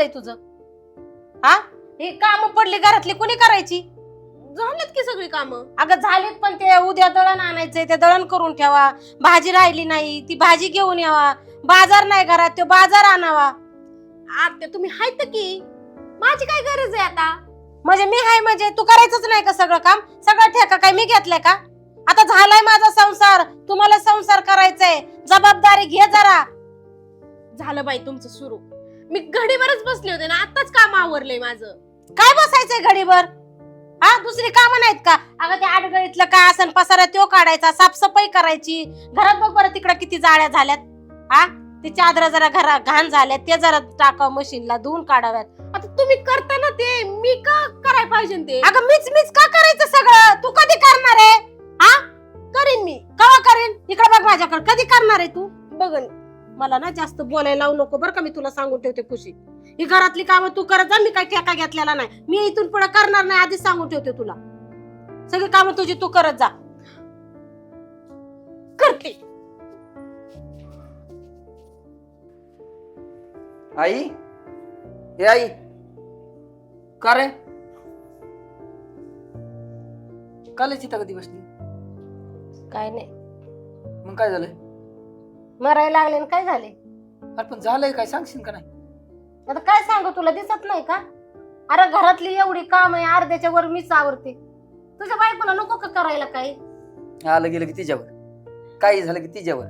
झालंय तुझं? हा? हे काम पडली घरातली कोणी करायची? झालेत की सगळी कामं? अगं झालीत पण ते उद्या दळण आणायचंय ते दळण करून ठेवा. भाजी राहिली नाही ती भाजी घेऊन यावा. बाजार नाही घरात तो बाजार आणावा. आत्या तुम्ही हायत की. माझी काय गरज आहे आता? म्हणजे मी हाय म्हणजे? तू करायचंच नाही का सगळं काम? सगळं ठेका काय मी घेतलंय का? आता झालाय माझा संसार. तुम्हाला संसार करायचाय. जबाबदारी घे जरा. झालं बाई तुमचं सुरू. मी घडीवरच बसले होते ना आताच काम आवरलंय माझं. काय बसायचंय घडीभर? हा दुसरी कामं नाहीत का? अगं ते आडगळीतलं काय असन पसारा त्यो काढायचा साफसफाई करायची. घरात बघ बरं तिकडं किती जाळ्या झाल्यात. हा ते चादर जरा घरा घाण झाल्यात ते जरा टाकावं मशीनला धुवून काढाव्यात. आता तुम्ही करता ना ते मी का करायला पाहिजे ते? अगं मीच मीच का करायचं सगळं? तू कधी करणार आहे? हा? करीन मी. कवा करेन? इकडे बघ माझ्याकडे. कधी करणार आहे तू? बघन. मला ना जास्त बोलायला लावू नको बरं का मी तुला सांगून ठेवते खुशी. ही घरातली कामं तू करत जा मी काय ठेका घेतलेला नाही. मी इथून पुढे करणार नाही आधीच सांगून ठेवते तुला. सगळी कामं तुझी तू करत जा. करते. आई? हे आई? का रे? कालच इथं कधी बसली काय नाही. मग काय झालंय मरायला लागले आणि काय झाले? अरे पण झालंय काय? सांगशील का नाही? आता काय सांगू तुला? दिसत नाही का? अरे घरातली एवढी काम आहे अर्ध्याच्या वर मीच आवडते तुझ्या बायकोला नको का करायला काही? आलं गेलं की तिच्यावर. काही झालं की तिच्यावर?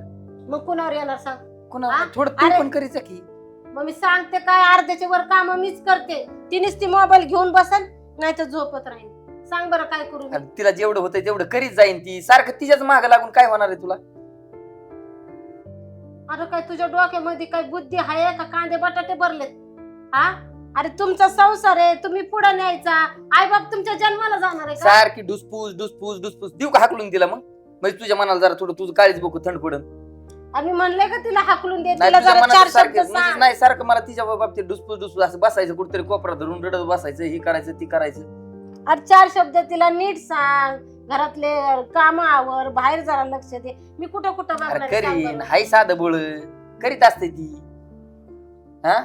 मग कुणावर येणार सांग? हा? थोडं तू अरे. पण करीच की. मग मी सांगते काय? अर्ध्याच्या वर काम मीच करते. तिनेच ती मोबाईल घेऊन बसल नाही तर झोपत राहील सांग बरं काय करू मी? अरे तिला जेवढं होतंय तेवढं करीत जाईन ती. सारखं तिच्याच माग लागून काय होणार आहे तुला? अरे काय तुझ्या डोक्यामध्ये काय बुद्धी आहे का? कांदे बटाटे भरलेत. हा? अरे तुमचा संसार आहे तुम्ही पुढे न्यायचा. आई बाप तुमच्या जन्माला जाणार आहे का? सारखी डुसपूस डुसपूस डुसपूस. देऊ का हाकलून दिला मग? म्हणजे तुझ्या मनाला जरा थोडं तुझं काळीच बघू थंड पडन आम्ही म्हणले का तिला हाकलून दे? नाही तिला तुझ्या जरा मनात चार सारखं म्हणजे सांग. नाही सारखं मला तिच्या बाबतीत डुसपूस डुसपूस असं बसायचं कुठतरी कोपरा धरून रडत बसायचं हे करायचं ती करायचं. अरे चार शब्द तिला नीट सांग. घरातले काम आवर बाहेर जरा लक्ष दे. मी कुठं कुठं अरे बघणार आहे, सांग करीन. हाय साधं बोळ. करीत असते ती. हा?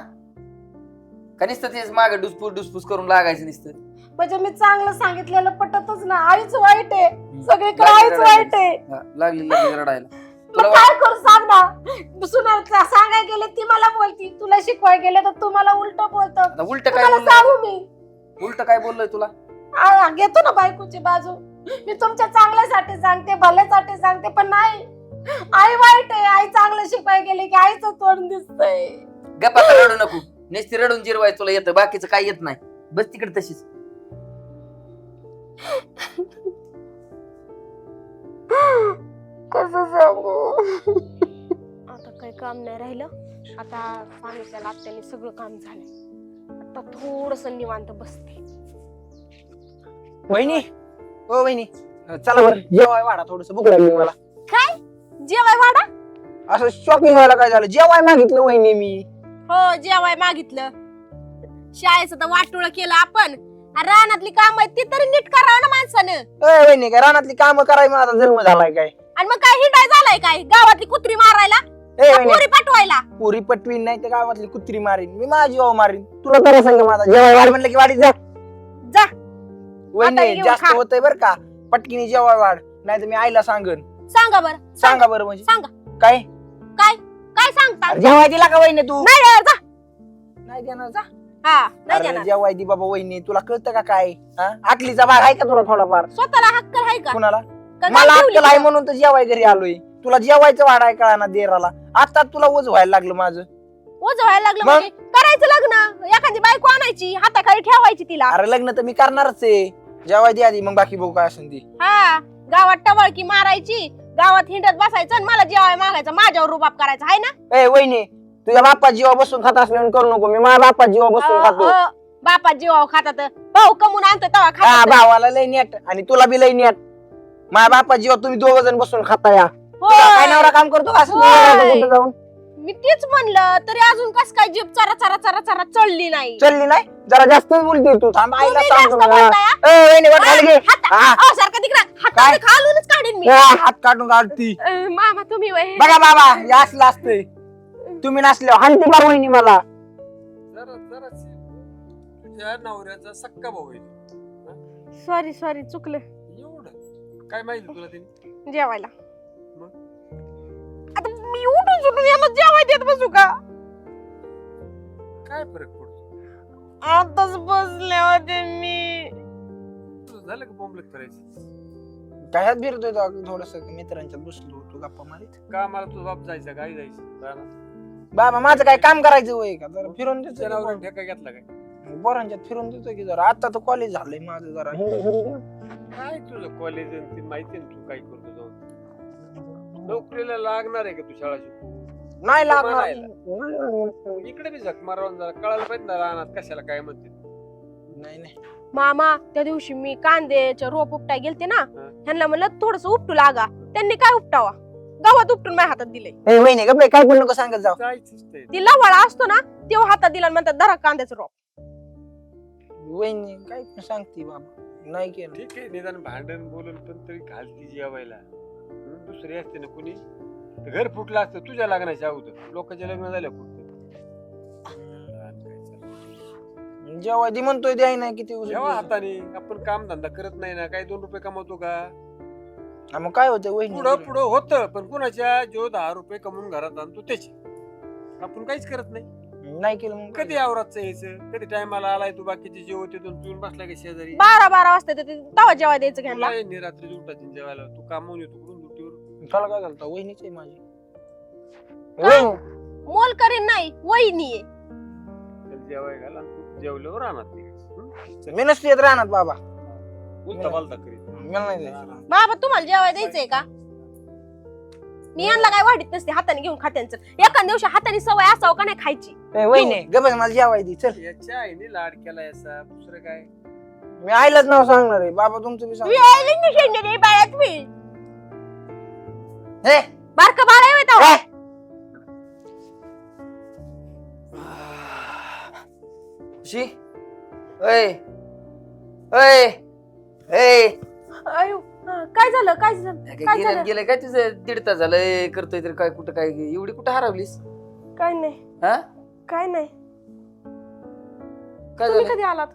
का नुसतं तेच माग डुसपूस डुसपूस करून लागायचं नुसतं. म्हणजे मी चांगलं सांगितलेलं पटतच ना. आईच वाईट आहे. सगळीकडे लागली आईच रडायला. वाईट आहे. हा, लागली लगेच रडायला. मग तुला काय करू सांग ना. सुना सांगाय गेले ती मला बोलती. तुला शिकवाय गेले तर तू मला उलट बोलत. उलट काय बोललोय सांगू मी. उलट काय बोललोय तुला? आ, घेतो ना बायकोची बाजू. मी तुमच्या चांगल्यासाठी सांगते भल्यासाठी सांगते पण नाही. आई वाईट आहे. आई चांगलं शिकवाय गेले की आईचं तोंड दिसतंय. गप्पा रडू नको. नुसती रडून जिरवाय तुला येतं. बाकीचं काय येत नाही. बस तिकडे तशीच. कसं सांगू? आता काही काम नाही राहिलं. आता सांगितलं आत्याने सगळं काम झालं आता थोडस निवांत बसते. वहिनी ओ वहिनी. चला बरं जेवाय वाढा थोडस भूक लागली मला. काय? जेवाय वाडा? असं शॉपिंग व्हायला काय झालं? जेवाय मागितलं वहिनी मी. हो जेवाय मागितलं. शाळेचं तर वाटोळ केलं आपण. रानातली काम आहेत ती तरी नीट करावं ना माणसानं. ए वहिनी काय रानातली काम कराय माझा जन्म झालाय काय? आणि मग काय हिंडाय झालाय काय? गावातली कुत्री मारायला? ए का वहिनी. पोरी पाठवायला पुरी पटवीन नाही तर गावातली कुत्री मारीन. मी माझी जीवा मारीन. तुला काय सांग माझा जेवाय वाढ म्हणलं की वाढीत जा. वहिनी येऊन जास्त खा. होतंय बर का. पटकीने जेवाय वाढ नाही तर मी आईला सांगन. सांगा बर सांगा. बरं म्हणजे. सांगा. काय? काय? काय सांगता? अरे जेवाय दिला का वहिनी तू? नाही देणार, जा. नाही देणार जा. हा नाही अरे देणार. जेवाय दी बाबा वहिनी तुला कळतं का काय? हा? आकलीचा भाग आहे का तुला थोडाफार? स्वतःला हक्क आहे का? कुणाला? का मला ठेवली अक्कल आहे? म्हणून तर जेवाय घरी आलोय. तुला जेवायचं वाढाय कळा ना देराला. आता तुला ओझ व्हायला लागलं माझं. ओझं व्हायला लागलं मग? म्हणजे? करायचं लग्न. एखादी बायको आणायची हाताखाली ठेवायची तिला. अरे लग्न तर मी करणारच आहे. जेवाय दे आधी मग बाकी बघू काय असेल ती? हा गावात टवळकी मारायची गावात हिंडत बसायचं आणि मला जेवाय मागायचं माझ्यावर रुबाब करायचा आहे ना? ए वहिनी तुझ्या बाप्पा जीवा बसून खात असल्यावर करू नको मी माझ्या बाप्पा जीवा बसून खातो. अ, बापा जीवाव खातात. भाऊ कमून आणतो तेव्हा हा खातात. भावाला लय नेट आणि तुला बी लय नेट. माझ्या बाप्पा जीवा तुम्ही दोघ जण बसून खाता या. तुला काय नवरा काम करतो का असं होय. नवरा कुठं जाऊन? मी तेच म्हणलं तरी अजून कस काय जीप चरा चरा चरा चरा चढली नाही? चलली नाही? जरा जास्तच बोलते तू थांब आईला तुम्ही सांगतो जास्त मला. बोलताय, हा? ए वहिनी वाट खाली घे. हात- हा. अहो, सारखं तिकडं खालूनच काढीन मी. हात काढून काढती. अ, मामा तुम्ही वय बघा बाबा हे असलं असतंय. तुम्ही नसल्यावर हानती बार वहिनी मला. जरा जरा तुझ्या नवऱ्याचा सक्का भाऊ आहे. तो. सॉरी सॉरी चुकलं. एवढं. काय माहिती तुला ते जेवायला. मी उठून सुटून यांना जेवाय देत बसू का? काय फरक पडतो? आताच बसले होते मी. तुझं झालं का बोंबलत करायचं? काय फिरतोय थोडस? मित्रांच्यात बसलो होतो गप्पा मारीत. कामाला तुझा बाप जायचा गाई जायची? रानात बाबा माझं काय काम करायचं वय का? जरा फिरून देतो की जनावर पोर- ठेका घेतला काय? पोरांच्यात फिरून देतो की जरा. आता तर कॉलेज झालंय माझं जरा. काय तुझं कॉलेज ते माहिती ना तू काय करतो? जाऊन नोकरीला लागणार आहे का तू शाळा नाही लागणार. इकडे बी झक मारावून जरा कळायला पाहिजे ना रानात कशाला काय म्हणते. नाही नाही. मामा त्या दिवशी मी कांद्याच्या रोप उपटाय गेलते ना हा. ह्यांना म्हणलं थोडस उपटू लागा. त्यांनी काय उपटावा? गावात उपटून माझ्या हातात दिले ए, वहिनी काय पण नको सांगत जाऊ. जायचंच ते ती लवाळा असतो ना तेव्हा हातात दिला आणि म्हणतात धरा कांद्याचं रोप. वहिनी काय पण सांगते बाबा? नाही केलं. ठीक आहे निदान भांडण बोलून पण तरी घालती जेवायला. दुसरी असते ना कुणी? तर घर फुटलं असतं तुझ्या लग्नाच्या अगोदर. लोकांचे लग्न झालं फुटतं जेव्हा ती म्हणतोय द्याय नाही किती उशीर जेव्हा. हाताने आपण काम धंदा करत नाही ना काही दोन रुपये कमवतो का? हा, मग काय होतं पुढं वहिनी? पुढं होतं पण कुणाच्या जो दहा रुपये कमवून घरात आणतो त्याचे. आपण काहीच करत नाही. नाही केलं मग कधी आवरातचं यायचं कधी टायमाला आलाय तू बाकीचे जेव होते तू पिऊन बसलाय का शेजारी? बारा बारा वाजता ते तवा जेवाय द्यायचं घ्यायला. तुला रात्री उठायची जेवायला. तू कामवून येतो त्याला काय वहिनीच आहे माझी. वहिनी. मोल करीन नाही वहिनी आहे. त्याला जेवाय घाल. आणि तू जेवल्यावर राहणार मी नसते येत राहणार बाबा. उलटा पालता करीत मला नाही जायचं. बाबा तुम्हाला जेवाय द्यायचंय का? मी यांना काय वाढीत नसते हाताने घेऊन खात्यांचं. एका दिवशी हाताने सवय असावं का नाही खायची? ए, वहिनी गबस मला जेवाय दी चल. याच्या आईने लाड केला याचा दुसरं काय? मी आईलाच नाव सांगणार आहे. बाबा तुमचं बी सांग मी आईली नाही शेंडे बाळ्यात मी हे बारका बाळा आहो. हे. शी ऐ ऐ ऐ अयो, हा, काय झालं? काय झालं? काय झालं? गेलं काय तुझं? दीड तास झालं. करतोय तर काय कुठं काय एवढी कुठं हरवलीस? काय नाही. हा? काय नाही. काय तुम्ही झालं? कधी आलात?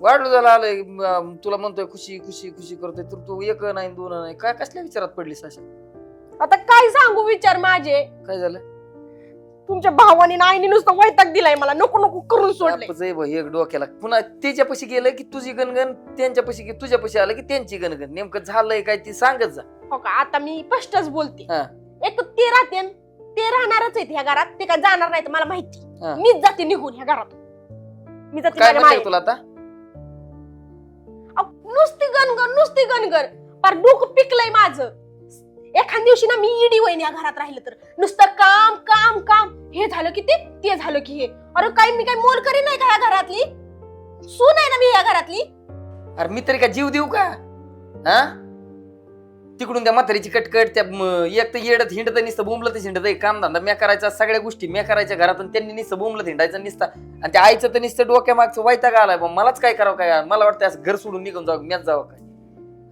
वाढलो झालं आलंय. म, तुला म्हणतोय खुशी खुशी खुशी करतोय. तर तू एक नाही दोन नाही. काय कसल्या विचारात पडलीस अशा? आता काय सांगू विचार माझे? काय झालं? तुमच्या भावाने आणि आईने नुसतं वैताग दिलाय मला. नको नको करून सोडले बापच आहे बा, एक डोक्याला. पुन्हा त्याच्यापाशी गेलं की तुझी गणगण त्यांच्यापाशी गे- तुझ्यापाशी आलं की त्यांची गणगण. नेमकं झालंय काय ती सांगत जा. हो का? आता मी स्पष्टच बोलते. हा. एक तर ते राहते न, ते राहणारच आहेत ह्या घरात. ते काय जाणार नाही मला माहिती. हा. मीच जाते निघून ह्या घरात मी जाते काय माझ्या म्हणते माहेरी. तुला आता? अहो, नुसती गणगण नुसती गणगण. पार डोकं पिकलंय माझं. एखाद दिवशी ना मी इडी वहिनी या घरात राहिलं तर. नुसतं काम काम काम. हे झालं की ते ते झालं की हे. अरे काय मी काय मोल करी नाही का या घरातली? सून आहे ना मी या घरातली? अरे मी तरी का जीव देऊ का? हा? तिकडून त्या म्हातारीची कटकट त्या म, एक तर येडत हिंडत नुसतं बोंबलत हिंडत. काम धंदा म्या करायचा सगळ्या गोष्टी म्या करायच्या घरात आणि त्यांनी नुसतं बोंबलत हिंडायचं नुसतं आणि त्या आईचं तर नुसतं डोक्या मागचं वैताग आलाय बा. मलाच काय करावं काय? मला वाटतं असं घर सोडून निघून जावं मॅच जावं काय?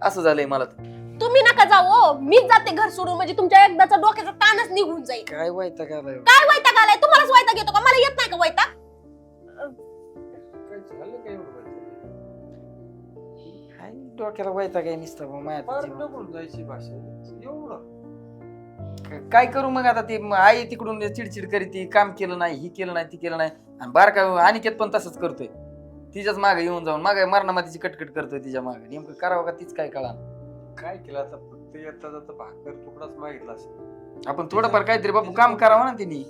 असं झालंय मला तर. तुम्ही नका जाऊ हो. मीच जाते घर सोडून म्हणजे तुमच्या एकदाचा डोक्याचा ताणच निघून जाईल. काय वैताग आलाय? काय वैताग आलाय? तुम्हालाच वैताग येतो का? मला येत नाही का वैताग? काय झालं काय एवढं व्हायचं? काय डोक्याला वैताग आहे नुसतं बा माया फार जीवन. डबून जायची भाषा एवढं. काय करू मग आता ती म- आई तिकडून चिडचिड करीती काम केलं नाही ही केलं नाही ती केलं नाही. आणि बारका अनिकेत पण तसंच करतोय. तिच्याच मागे येऊन जाऊन मागे मरणामातीची कटकट करतोय तिच्यामागे. नेमकं करावं का तीच काय कळा काय केलं आता? फक्त येता जाता भाकर तुकडाच मागितला असेल आपण थोडंफार काहीतरी बाबू काम करावं ना तिने.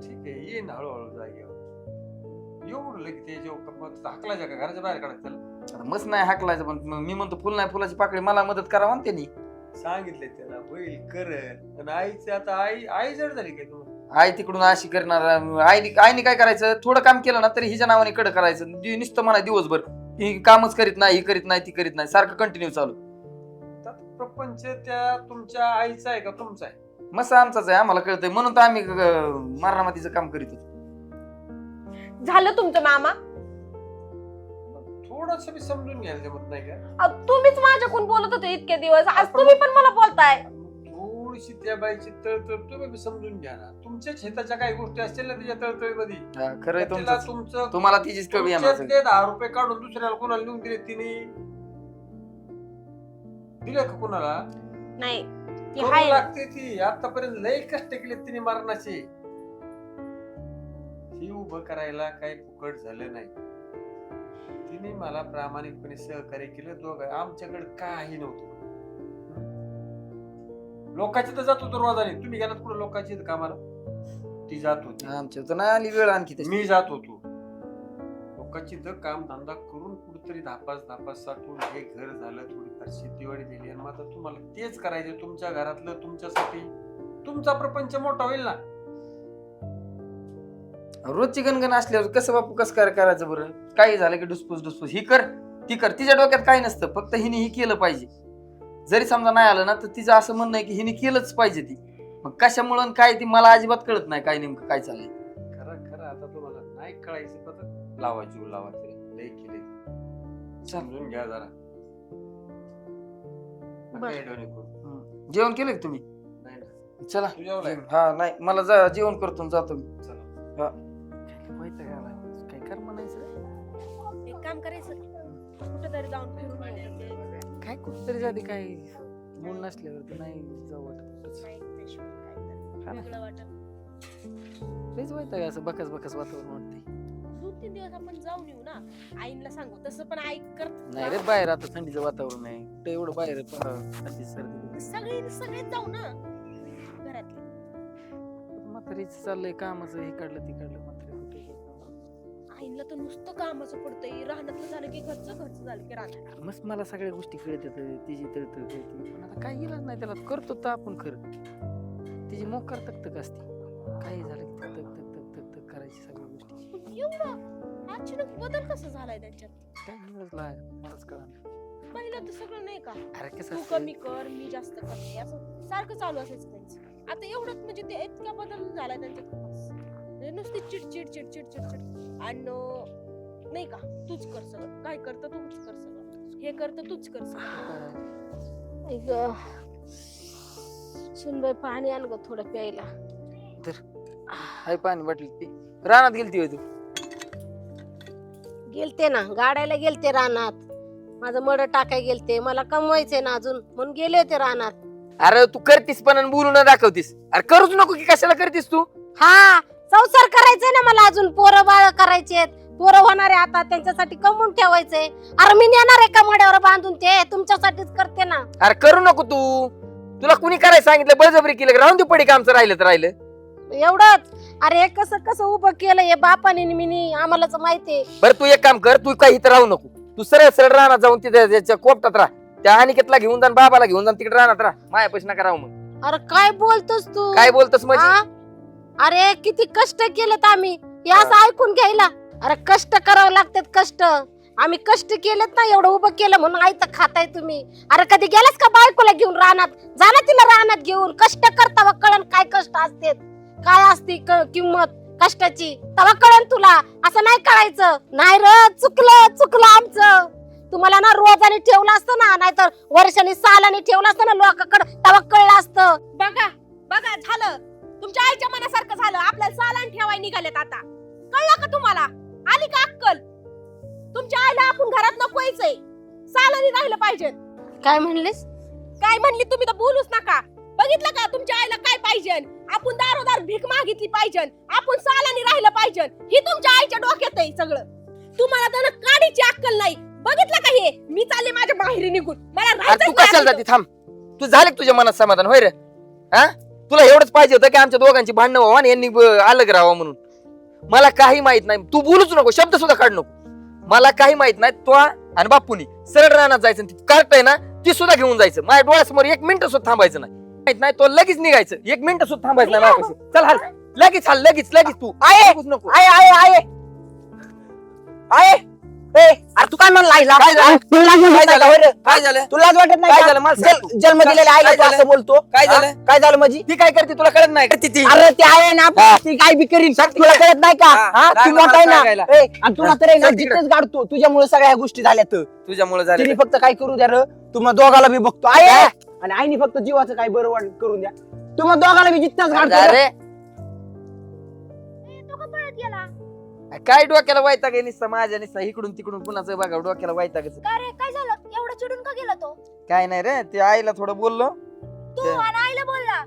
ठीक आहे येईन हळूहळू जागेवर लगेच ते जेव्हा का? घराच्या बाहेर काढायचं त्याला? आता मस्त नाही हाकलायचं पण म- मी म्हणतो फुल नाही फुलाची पाकळी मला मदत करावा ना त्यांनी. सांगितलंय त्याला होईल कर पण आईचं आता आई आई जड झाली काय तुम्हाला? आई तिकडून अशी करणार आईने आईने काय करायचं? थोडं काम केलं ना तरी हिच्या नावाने कडं करायचं. दि- नुसतं म्हणा दिवसभर ही कामच करीत नाही ही करीत नाही ती करीत नाही सारखं कंटिन्यू चालू. तर प्रपंच त्या तुमच्या आईचा आहे का तुमचा आहे? मस्त आमचाच आहे आम्हाला कळतंय. म्हणून तर आम्ही मारणामातीचं काम करीत होतो. झालं तुमचं मामा? थोडस बी समजून घ्यायला जमत नाही का? अहो, तुम्हीच माझ्याकडून बोलत होते इतके दिवस. आज तुम्ही पण मला बोलताय. थोडी थोडीशी त्या बाईची तळतळ तुम्ही बी समजून घ्या ना. तुमच्याच हिताच्या काही गोष्टी असतील ना त्याच्या तळतळीमध्ये? हा, खरंय तिला तुमचं तुमचं तुम्हाला तिचीच कमी. तुमच्यातले दहा रुपये काढून दुसऱ्याला कोणाला नेऊन दिले तिने? दिले का कोणाला? नाही ती करू हाय ना. लागते ती. आतापर्यंत लय कष्ट केले तिने मरणाचे. ही उभं करायला काही फुकट झालं नाही. तिने मला प्रामाणिकपणे सहकार्य केलं. दोघं आमच्याकडे काही नव्हतं. लोकांची तर जात होतो रोजाने. तुम्ही गेलात कुठं लोकांची कामाला? ती जात होती. आमच्या तर नाही आली वेळ आणखी तशी. मी जात होतो. लोकांची इथं काम धंदा करून कुठेतरी धापास धापास साठवून हे घर झालं थोडीफार शेतीवाडी दिली आणि मग आता तुम्हाला तेच करायचं तुमच्या घरातलं तुमच्यासाठी तुमचा प्रपंच मोठा होईल ना? रोजची गणगण असल्यावर कसं बापू कसं काय करायचं बरं? काही झालं की डुसपूस डुसपूस. ही कर ती कर. तिच्या डोक्यात काही नसतं. फक्त हिने ही केलं पाहिजे. जरी समजा नाही आलं ना तर तिचं असं म्हणणं आहे की हिने केलंच पाहिजे ती. मग कशामुळं आणि काय ती मला अजिबात कळत नाही काय नेमकं काय चाललंय. खरं खरं. आता तुम्हाला नाही कळायचं. तर लावा जीव लावा. तरी लय केले समजून घ्या जरा. बर. जेवण केलं का तुम्ही. चला तू जेवलाय हा नाही मला जा जेवण करतो आणि जातो मी चला. माहिती काय कर म्हणायचं एक काम करायचं कुठेतरी जाऊन फिरून यायचं. काय कुठतरी जाते काय मूड नसल्यावरती नाही जाऊ वाटत कुठंच. नाही, त्याशिवाय काय तर. हा ना. वेगळं वाटत माहिती असं बकस बकस वातावरण वाटते दोन तीन दिवस आपण जाऊन येऊ ना. आईला सांगू. तसं पण आई करत नाही रे बाहेर आता थंडीचं वातावरण आहे. कुठं एवढं बाहेर पहा, थंडी सर्दी. सगळे सगळेच जाऊ ना. घरातले. म्हातारीच चाललंय कामाचं हे काढलं ते काढलं म्हातारी कुठे गेली? आईला तर नुसतं कामाचं पडतंय. राहण्यातलं झालं की घरचं घरचं झालं की राहणार मस्त मला सगळ्या गोष्टी कळत येतात तिची तळतळ कळते. पण आता काय इलाज नाही त्याला करतो तर आपण खरं. तिची मोकार तक तक असते. काही झालं की तक तक तक तक तक तक करायची सगळ्या गोष्टी पण एवढं अचानक बदल कसा झालाय त्यांच्यात? काय मलाच पहिलं तर सगळं नाही का? अरे कसं तू असतं, कमी कर मी जास्त करते असं सारखं चालू असायचं त्यांचं. आता एवढंच म्हणजे ते इतका बदल झालाय त्यांच्यात बस. म्हणजे नुसती चिडचिड चिडचिड चिडचिड. आणि नाही का? तूच कर सगळं. काय करतं तूच कर सगळं. हे करतं तूच कर सगळं. काय? सुनबाई पाणी आण ग थोडं प्यायला. हाय पाणी वाटली ती रानात गेलती होय तू. गेलते ना गाड्याला गेलते रानात. माझं मड टाकाय गेलते मला कमवायचंय ना अजून म्हणून गेले होते रानात. अरे तू करतीस पण आणि बोलून दाखवतीस. अरे करूच नको की कशाला करतीस तू? हा संसार करायचंय ना मला अजून पोरं बाळ करायचे पोरं होणारे आता त्यांच्यासाठी कमवून ठेवायचंय. अरे मी नेणार आहे का मड्यावर बांधून ते? तुमच्यासाठीच करते ना. अरे करू नको तू. तुला कुणी करायला सांगितलं? बळजबरी केलं. का? राहून दे पडी का आमचं राहिलं तर राहिलं. एवढंच. अरे हे कसं कसं उभं केलं हे बापाने आणि मीनी आम्हालाच माहितीये बरं तू एक काम कर तू काही इथं राहू नको. तू सरळ सरळ राहणार जाऊन तिथे त्याच्या कोपटात राहा. त्या अनिकेतला घेऊन जा आणि बाबाला घेऊन जा आणि तिकडे राहणार राहा. मायापाशी नका राहू मग. अरे काय बोलतोस तू? काय बोलतोस म्हणजे? हा? अरे किती कष्ट केलेत आम्ही. हे असं ऐकून घ्यायला. अरे कष्ट करावं लागतात कष्ट. आम्ही कष्ट केलेत ना एवढं उभं केलं म्हणून आई तर खाताय तुम्ही. अरे कधी गेलास का बायकोला घेऊन रानात? जा ना तिला रानात घेऊन. कष्ट करता कळण काय कष्ट असते काय असते क- किंमत? कष्टाची? तवा कळण तुला. असं नाही कळायचं. नाही र चुकलं चुकलं आमचं. तुम्हाला ना रोजाने ठेवलं असतं ना नाहीतर वर्षाने सालाने ठेवलं असतं ना लोकांकडे तवा कळलं असतं. बघा बघा झालं. तुमच्या आईच्या मनासारखं झालं. आपल्याला सालान ठेवाय निघालेत आता. कळलं का तुम्हाला? आली का अक्कल? तुमच्या आईला आपण घरात नकोयचंय सालानी राहिलं पाहिजे. काय म्हणलीस? काय म्हणली तुम्ही तर बोलूच नका. बघितलं का तुमच्या आईला काय पाहिजे? आपण दारोदार भीक मागितली पाहिजे. आपण सालानी राहिलं पाहिजे. ही तुमच्या आईच्या डोक्यात आहे सगळं. तुम्हाला तर ना काडीची अक्कल नाही. बघितलं का हे? मी चालले माझ्या माहेरी निघून. मला अरे तू राहायचंच कशाला नाही जाते? थांब. तू झाले का तुझ्या मनात समाधान? होय रे. हा? तुला एवढंच पाहिजे होतं की आमच्या दोघांची भांडणं व्हावं आणि यांनी ब- अलग राहावं म्हणून. मला काही माहीत नाही. तू बोलूच नको. शब्द सुद्धा काढ नको. मला काही माहीत नाही. तो आणि बापूनी सरळ रानात जायचं कार्ट आहे ना ती सुद्धा घेऊन जायचं. माझ्या डोळ्यासमोर एक मिनिट सुद्धा थांबायचं नाही. माहीत नाही तो लगेच निघायचं. एक मिनिट सुद्धा थांबायचं नाही माझ्यापाशी. चल हाल. लगेच हाल लगेच लगेच तू. आहे. बघूच नको आहे आहे आहे आहे ए, अरे तू काय म्हणला आईला? काय झालं? तुला लाज वाटत नाही का? बरं? काय झालं? तुला लाज वाटत नाही काय का? झालं? मला सांग जल- जन्म आईला काय तू झालं? असं बोलतो. काय हा? झालं? काय झालं म्हणजे ती काय करते? तुला कळत नाही का? ती. अरे ते आहे ना हा. ती काय बी करीन सांग तुला. कळत नाही का? हा, हा? तू लागलं मोठा आहे मला ना सांगायला. ए, आणि तुला तर आहे ना सांग तिकडे. जिथेच गाडतो तुझ्यामुळे सगळ्या गोष्टी झाल्यात. तुझ्यामुळे झालं फक्त काय करू द्या र? तुम्हाला दोघाला बी बघतो. आहे आणि आईने फक्त जीवाचं काय बरं वाट करून द्या. तुम्हाला दोघाला मी जितकाच घालतो अरे तो का पळत गेला? काय डोक्याला वायता गे निसता माझ्या निसता इकडून तिकडून कुणाचं बघा डोक्याला वायता रे काय झालं? एवढं चिडून का गेला तो? काय नाही रे ते आईला थोडं बोललो. तू ते- आणि आईला बोलला?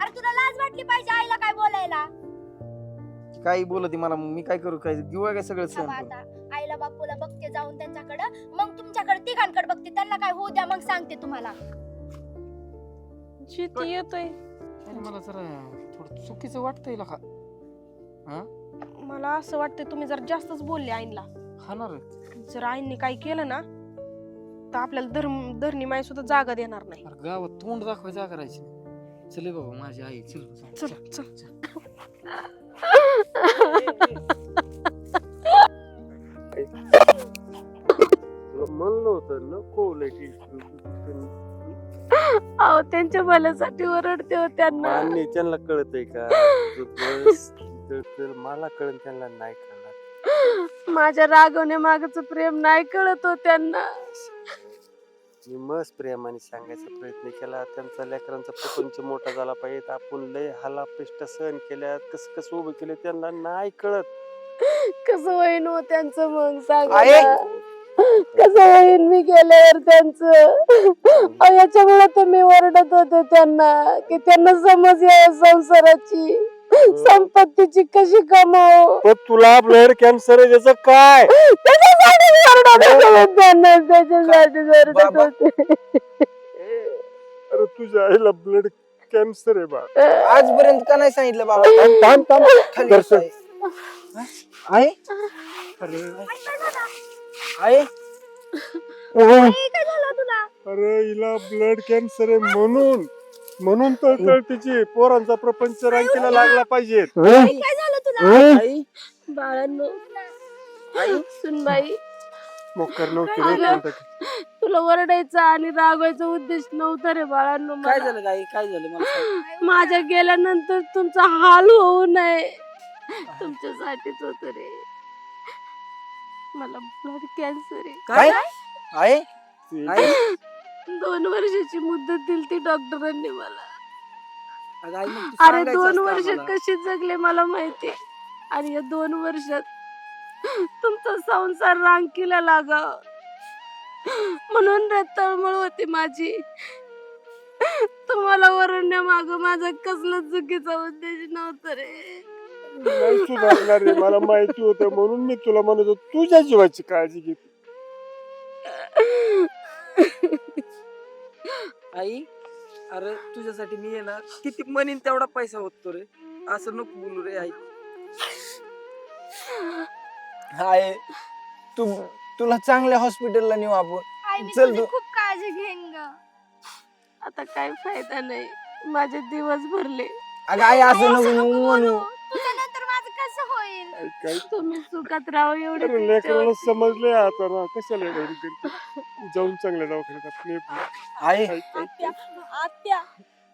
अरे तुला लाज वाटली पाहिजे आईला काय बोलायला? काही बोलती मला मग मी काय करू? काय घेऊ काय सगळं थांबा करू आता. आईला बापूला बघते जाऊन त्यांच्याकडं. मग तुमच्याकडे तिघांकडे बघते. त्यांना काय होऊ द्या मग सांगते तुम्हाला. जिती येतोय. अरे मला जरा थोडं चुकीचं वाटतंय का? मला असं वाटतं तुम्ही जर जास्तच बोलले आईला खाणार जर आईने काही केलं ना तर आपल्याला धर्म धरणी माई सुद्धा जागा देणार नाही. अरे गावात तोंड दाखवायचा करायची चले बाबा माझी आई चल चल चल तुला म्हणलं होतं नको लगेच अहो त्यांच्या भल्यासाठी ओरडते हो त्यांना. मान्य त्यांना कळत आहे का? तू बस, तर- तर मला कळत त्यांना नाही कळणार. माझ्या रागवणे मागच प्रेम नाही कळत हो त्यांना. मी मस्त प्रेमाने सांगायचा प्रयत्न केला. त्यांचा लेकरांचा प्रपंच मोठा झाला पाहिजे. आपण लय हाला पिष्ट सहन केल्या कसं कसं उभं केलं त्यांना नाही कळत. कसं होईन हो त्यांचं मग सांग आहे? कसं होईन मी केल्यावर त्यांचं. याच्यामुळे तर मी ओरडत होते त्यांना की त्यांना समज या संसाराची संपत्तीची कशी कमाव? पण तुला ब्लड कॅन्सर आहे त्याचं काय? त्याच्यासाठी ओरडत होते त्यांना त्याच्यासाठी ओरडत. होते. अरे तुझ्या आईला ब्लड कॅन्सर आहे बा. आजपर्यंत का नाही सांगितलं बाबा? थांब थांब दर्शन. आहे अरे आहे काय झालं तुला? अरे हिला ब्लड कॅन्सर आहे म्हणून. म्हणून तर तर तिची पोरांचा प्रपंच रांकीला लागला पाहिजे. काय झालं तुला? आई? बाळांनो. सुनबाई. मोकर नव्हती काय रे झालं? कोणतं. तुला ओरडायचा आणि रागवायचा उद्देश नव्हता रे बाळांनो काय मला. झालं आई काय झालं? मला सांग. माझ्या गेल्यानंतर तुमचा हाल होऊ नये. तुमच्यासाठीच होत रे. मला ब्लड कॅन्सर आहे. काय? आहे? दोन वर्षाची मुदत दिली ती डॉक्टरांनी मला. अगं आई, मग तू अरे सांगायचं दोन असतं वर्ष आम्हाला. कशी जगले मला माहिती आणि या दोन वर्षात तुमचा संसार रांकीला लागा म्हणून रे तळमळ होती माझी. तुम्हाला ओरडण्या माग माझा कसला चुकीचा उद्देश नव्हता रे. नाही सुधारणार रे मला माहिती होतं म्हणून मी तुला म्हणत होतो तुझ्या जीवाची काळजी घे आई अरे तुझ्यासाठी मी ना किती म्हणीन तेवढा पैसा होतो रे. असं नको बोलू रे आई. आहे तू तुला चांगल्या हॉस्पिटलला नेऊ आपण. चल तू. खूप काळजी घेईन ग. आता काय फायदा नाही. माझे दिवस भरले. अगं आई असं नको म्हणू. माझं कसं होईल? काय- काय? तुम्ही सुखात राहा एवढे अरे लेकराला समजले आता ना कशाला एवढं? जाऊन चांगल्या दवाखान्यात आपले आत्या आत्या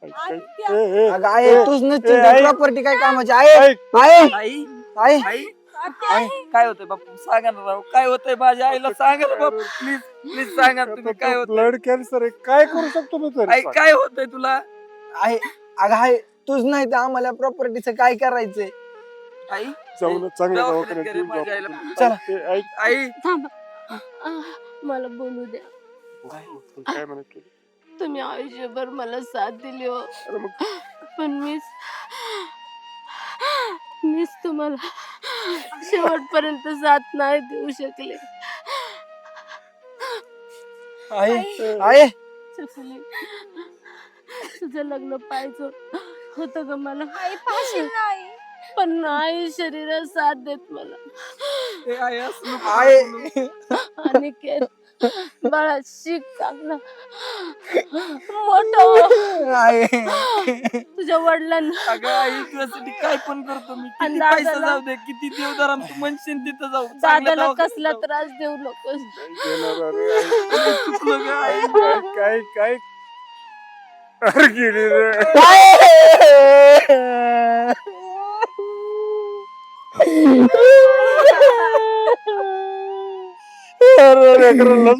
आत्या. अगं तूच नसते. प्रॉपर्टी काय कामाची? आहे आहे आई. आहे आई. आई, काय होतंय बापू? सांगा ना राव काय होतंय माझ्या आईला? सांगा ना बापू. प्लीज प्लीज सांगा ना तुम्ही काय होत ब्लड कॅन्सर आहे. काय करू शकतो मी तरी? काय होतंय तुला? आहे अगं आहे तूच नाही तर आम्हाला प्रॉपर्टीचं काय करायचंय? आई जाऊन चांगल्या दवाखान्यात घेऊन जाऊ. चला. ऐक आई. थांबा. मला बोलू द्या. तू काय म्हणत होती? तुम्ही आयुष्यभर मला साथ दिली हो. अरे मग? पण मीच मीच तुम्हाला शेवटपर्यंत साथ नाही देऊ शकले. आहे आहे चकली. तुझं लग्न पाहिजे होत ग मला. आई पाहिजे नाही पण नाही शरीर साथ देत मला. बोलू. आणि बाळा शिक चांगला मोठं. आहे तुझ्या वडिलांना. अगं आई तुझ्यासाठी काय पण करतो मी. आणि किती पैसा दादाला- जाऊ दे किती देवदाराम तू म्हणशील तिथं जाऊ. चांगल्या दादाला दवाखान्यात कसला जाऊ. त्रास देऊ नकोस. देणार अरे, आई. चुकलं गं, आई. काय काय काय? अरे गेली रे. अरे लेकराला